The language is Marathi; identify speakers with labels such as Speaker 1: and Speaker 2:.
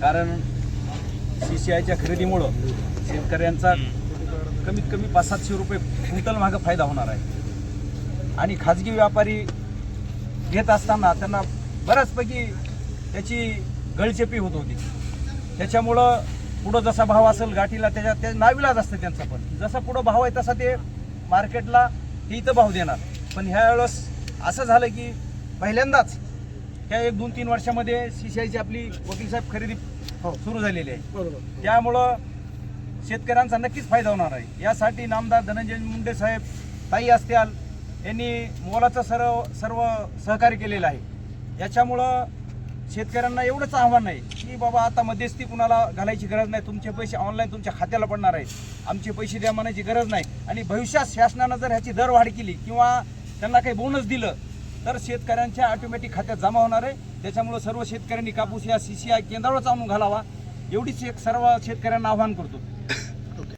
Speaker 1: कारण सी सी आयच्या खरेदीमुळं शेतकऱ्यांचा कमीत कमी पाच सातशे रुपये क्विंटल मागं फायदा होणार आहे. आणि खाजगी व्यापारी घेत असताना त्यांना बऱ्याचपैकी त्याची गळचेपी होत होती. त्याच्यामुळं पुढं जसा भाव असेल गाठीला त्याच्या ते नाविलाज असतं त्यांचा पण. जसा पुढं भाव आहे तसा ते मार्केटला ते इथं भाव देणार. पण ह्या वेळेस असं झालं की पहिल्यांदाच ह्या एक दोन तीन वर्षामध्ये सी सी आयची आपली वकील साहेब खरेदी सुरू झालेली आहे.
Speaker 2: बरोबर.
Speaker 1: त्यामुळं शेतकऱ्यांचा नक्कीच फायदा होणार आहे. यासाठी नामदार धनंजय मुंडे साहेब ताई असत्याल यांनी मोलाचं सर्व सर्व सहकार्य केलेलं आहे. याच्यामुळं शेतकऱ्यांना एवढंच आव्हान आहे की बाबा आता मध्यस्थी कुणाला घालायची गरज नाही. तुमचे पैसे ऑनलाईन तुमच्या खात्याला पडणार आहेत. आमचे पैसे द्या म्हणायची गरज नाही. आणि भविष्यात शासनानं जर ह्याची दरवाढ केली किंवा त्यांना काही बोनस दिलं तर शेतकऱ्यांच्या ऑटोमॅटिक खात्यात जमा होणार आहे. त्याच्यामुळं सर्व शेतकऱ्यांनी कापूस या सी सी आय केंद्रावरच आणून घालावा. एवढीच एक सर्व शेतकऱ्यांना आव्हान करतो.